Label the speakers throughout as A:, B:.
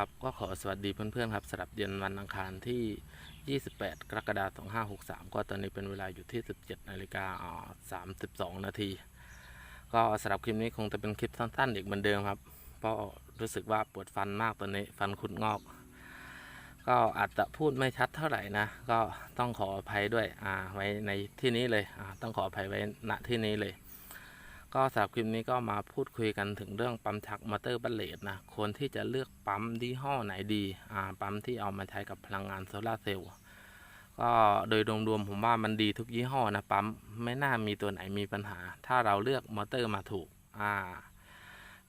A: ครับก็ขอสวัสดีเพื่อนๆครับสำหรับเย็นวันอังคารที่ 28 กรกฎาคม 2563 ก็ตอนนี้เป็นเวลาอยู่ที่ 17นาฬิกา32 นาที ก็สำหรับคลิปนี้คงจะเป็นคลิปสั้นๆ อีกเหมือนเดิมครับ เพราะรู้สึกว่าปวดฟันมากตอนนี้ฟันคุดงอก ก็อาจจะพูดไม่ชัดเท่าไหร่นะ ก็ต้องขออภัยด้วยอ่าไว้ในที่นี้เลยอ่าต้องขออภัยไว้ณที่นี้เลย ก็สำหรับคลิปนี้ก็มาพูดคุยกันถึงเรื่องปั๊มชักมอเตอร์บัลเลตนะควรที่จะเลือกปั๊มยี่ห้อไหนดีอ่าปั๊มที่เอามาใช้กับพลังงานโซลาเซลล์ก็โดยรวมๆผมว่ามันดีทุกยี่ห้อนะปั๊มไม่น่ามีตัวไหนมีปัญหา ถ้าเราเลือกมอเตอร์มาถูกอ่า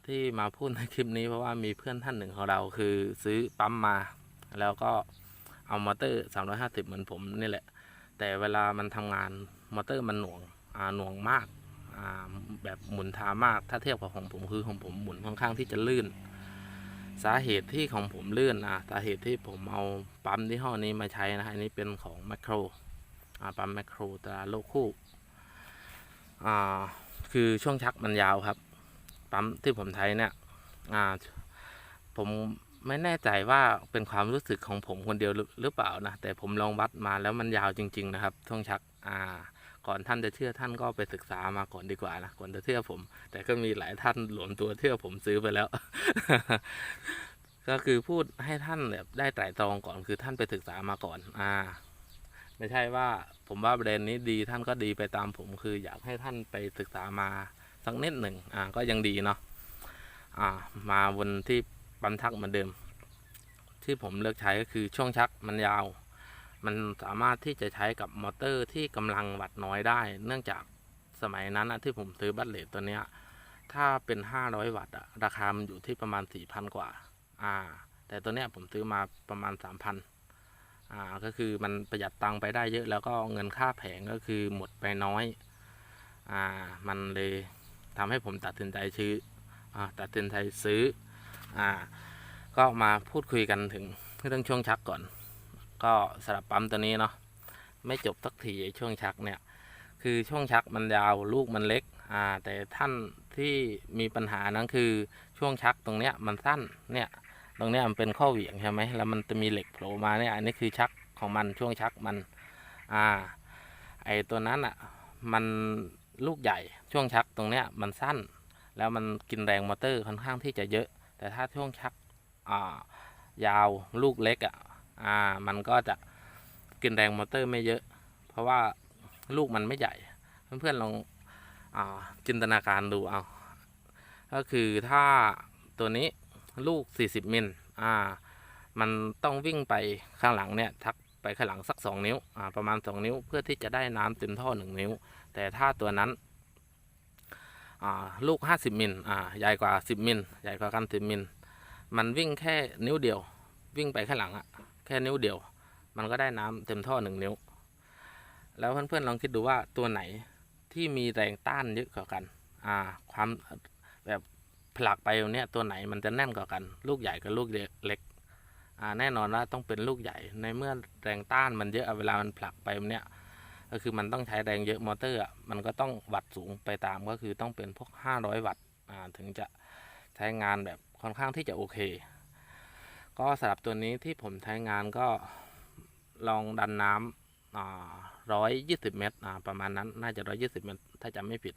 A: ที่มาพูดในคลิปนี้เพราะว่ามีเพื่อนท่านหนึ่งของเราคือซื้อปั๊มมา แล้วก็เอามอเตอร์ 350 เหมือนผมนี่แหละ แต่เวลามันทำงานมอเตอร์มันหน่วงอ่าหน่วงมาก แบบหมุนช้ามากถ้าเทียบกับของผมคือของผมหมุนค่อนข้างที่จะลื่น สาเหตุที่ของผมลื่นอะสาเหตุที่ผมเอาปั๊มที่ห้อนี้มาใช้นะฮะอันนี้เป็นของแมคโครปั๊มแมคโครตราโลคู่คือช่วงชักมันยาวครับ ปั๊มที่ผมใช้เนี่ยผมไม่แน่ใจว่าเป็นความรู้สึกของผมคนเดียวหรือหรือเปล่านะแต่ผมลองวัดมาแล้วมันยาวจริง ๆ นะครับ ช่วงชักอ่า ก่อนท่านจะเชื่อท่านก็ไปศึกษามาก่อนดีกว่านะก่อนจะเชื่อผม แต่ก็มีหลายท่านหลวมตัวเชื่อผมซื้อไปแล้ว ก็คือพูดให้ท่านแบบได้ไตร่ตรองก่อนคือท่านไปศึกษามาก่อน อ่า ไม่ใช่ว่าผมว่าประเด็นนี้ดีท่านก็ดีไปตามผมคืออยากให้ท่านไปศึกษามาสักนิดหนึ่งอ่า ก็ยังดีเนาะอ่า มาวนที่ปั๊มชักเหมือนเดิม ที่ผมเลือกใช้ก็คือช่วงชักมันยาว มันสามารถที่จะใช้กับมอเตอร์ที่กำลังวัตต์น้อยได้ เนื่องจากสมัยนั้นที่ผมซื้อบัตเลตตัวเนี้ย ถ้าเป็น 500 วัตต์อะราคา มันอยู่ที่ประมาณ 4,000 กว่า อ่า แต่ตัวเนี้ยผมซื้อมาประมาณ 3,000 อ่า ก็คือมันประหยัดตังค์ไปได้เยอะ แล้วก็เงินค่าแผงก็คือหมดไปน้อย อ่า มันเลยทำให้ผมตัดสินใจซื้ออ่าตัดสินใจซื้อ อ่า ก็มาพูดคุยกันถึงเรื่องช่วงชักก่อน ก็สำหรับปั๊มตัวนี้เนาะไม่จบสักทีไอช่วงชักเนี่ย คือช่วงชักมันยาวลูกมันเล็กอ่าแต่ท่านที่มีปัญหานั้นคือช่วงชักตรงเนี้ยมันสั้นเนี่ยตรงเนี้ยมันเป็นข้อเหวี่ยงใช่ไหมแล้วมันจะมีเหล็กโผล่มาเนี่ยอันนี้คือชักของมันช่วงชักมันอ่าไอตัวนั้นอะมันลูกใหญ่ช่วงชักตรงเนี้ยมันสั้น แล้วมันกินแรงมอเตอร์ค่อนข้างที่จะเยอะ แต่ถ้าช่วงชักอ่ายาวลูกเล็กอะ อ่ามันก็จะกินแรงมอเตอร์ไม่เยอะ เพราะว่าลูกมันไม่ใหญ่ เพื่อนๆลองอจินตนาการดูเอาก็คือถ้าตัวนี้ลูก 40 มิลอ่ามันต้องวิ่งไปข้างหลังเนี่ยทักไปข้างหลังสัก 2 นิ้วอ่าประมาณ 2 นิ้วเพื่อที่จะได้น้ำเต็มท่อ 1 นิ้ว แต่ถ้าตัวนั้นอ่าลูก 50 มิลอ่าใหญ่กว่า 10 มิลใหญ่กว่ากัน 10 มิล มันวิ่งแค่นิ้วเดียว วิ่งไปข้างหลังอะ แค่นิ้วเดียว มันก็ได้น้ำเต็มท่อหนึ่งนิ้ว แล้วเพื่อนๆลองคิดดูว่าตัวไหนที่มีแรงต้านเยอะกว่ากัน อ่า ความแบบผลักไปเนี้ยตัวไหนมันจะแน่นกว่ากัน ลูกใหญ่กับลูกเล็กอ่าแน่นอนว่าต้องเป็นลูกใหญ่ในเมื่อแรงต้านมันเยอะเวลามันผลักไปเนี้ยก็คือมันต้องใช้แรงเยอะมอเตอร์อะมันก็ต้องวัตต์สูงไปตามก็คือต้องเป็นพวก 500 วัตต์อ่าถึงจะใช้งานแบบค่อนข้างที่จะโอเค ก็สำหรับตัวนี้ที่ผมใช้งานก็ลองดันน้ำร้อยยี่สิบเมตรประมาณนั้นน่าจะร้อยยี่สิบเมตร ถ้าจำไม่ผิด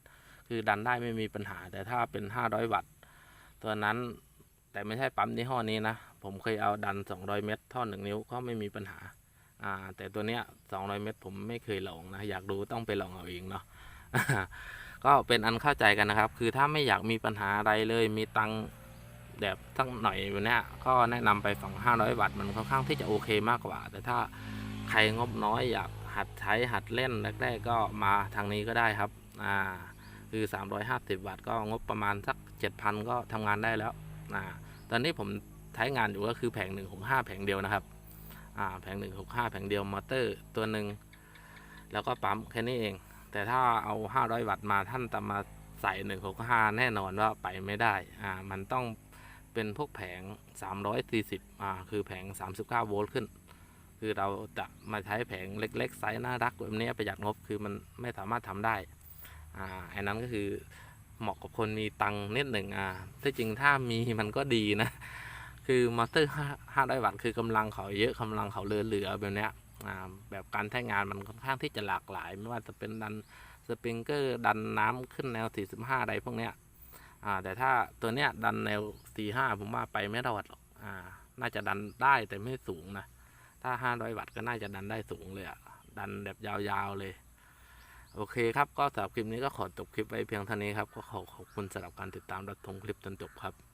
A: คือดันได้ไม่มีปัญหา แต่ถ้าเป็นห้าร้อยวัตต์ตัวนั้นแต่ไม่ใช่ปั๊มยี่ห้อนี้นะ ผมเคยเอาดันสองร้อยเมตรท่อหนึ่งนิ้วก็ไม่มีปัญหาอ่าแต่ตัวเนี้ยสองร้อยเมตรผมไม่เคยลองนะ อยากดูต้องไปลองเอาเองเนาะก็เป็นอันเข้าใจกันนะครับ คือถ้าไม่อยากมีปัญหาอะไรเลยมีตัง แบบสักหน่อยแบบเนี้ยก็แนะนำไปฝั่ง 500 วัตต์มันค่อนข้างที่จะโอเคมากกว่า แต่ถ้าใครงบน้อยอยากหัดใช้หัดเล่นแรกๆก็มาทางนี้ก็ได้ครับอ่าคือ 350 วัตต์ก็งบประมาณสัก 7,000 ก็ทำงานได้แล้วอ่าตอนนี้ผมใช้งานอยู่ก็คือแผง165แผงเดียวนะครับอ่าแผง165แผงเดียวมอเตอร์ตัวหนึ่งแล้วก็ปั๊มแค่นี้เอง แต่ถ้าเอา 500 วัตต์มาท่านจะมาใส่165แน่นอนว่าไปไม่ได้อ่ามันต้อง เป็นพวกแผง 340อ่าคือแผง 39 โวลต์ขึ้น คือเราจะมาใช้แผงเล็ก ๆ ไซส์น่ารักแบบนี้ประหยัดงบคือมันไม่สามารถทำได้อ่าอันนั้นก็คือเหมาะกับคนมีตังค์นิดหนึ่งอ่าที่จริงถ้ามีมันก็ดีนะ คือมอเตอร์ห้าร้อยวัตต์คือกำลังเขาเยอะกำลังเขาเหลือเหลือๆแบบนี้อ่าแบบการใช้งานมันค่อนข้างที่จะหลากหลาย ไม่ว่าจะเป็นดันสปริงเกอร์ดันน้ำขึ้นแนว 45อะไรพวกเนี้ย อ่าแต่ถ้าตัวเนี้ยดันแนว45ผมว่าไปไม่รอดหรอกอ่าน่าจะดันได้แต่ไม่สูงนะ ถ้า 500 วัตต์ก็น่าจะดันได้สูงเลยอะดันแบบยาวๆเลย โอเคครับ ก็สำหรับคลิปนี้ก็ขอจบคลิปไว้เพียงเท่านี้ครับ ก็ขอขอบคุณสำหรับการติดตามรับชมคลิปจนจบครับ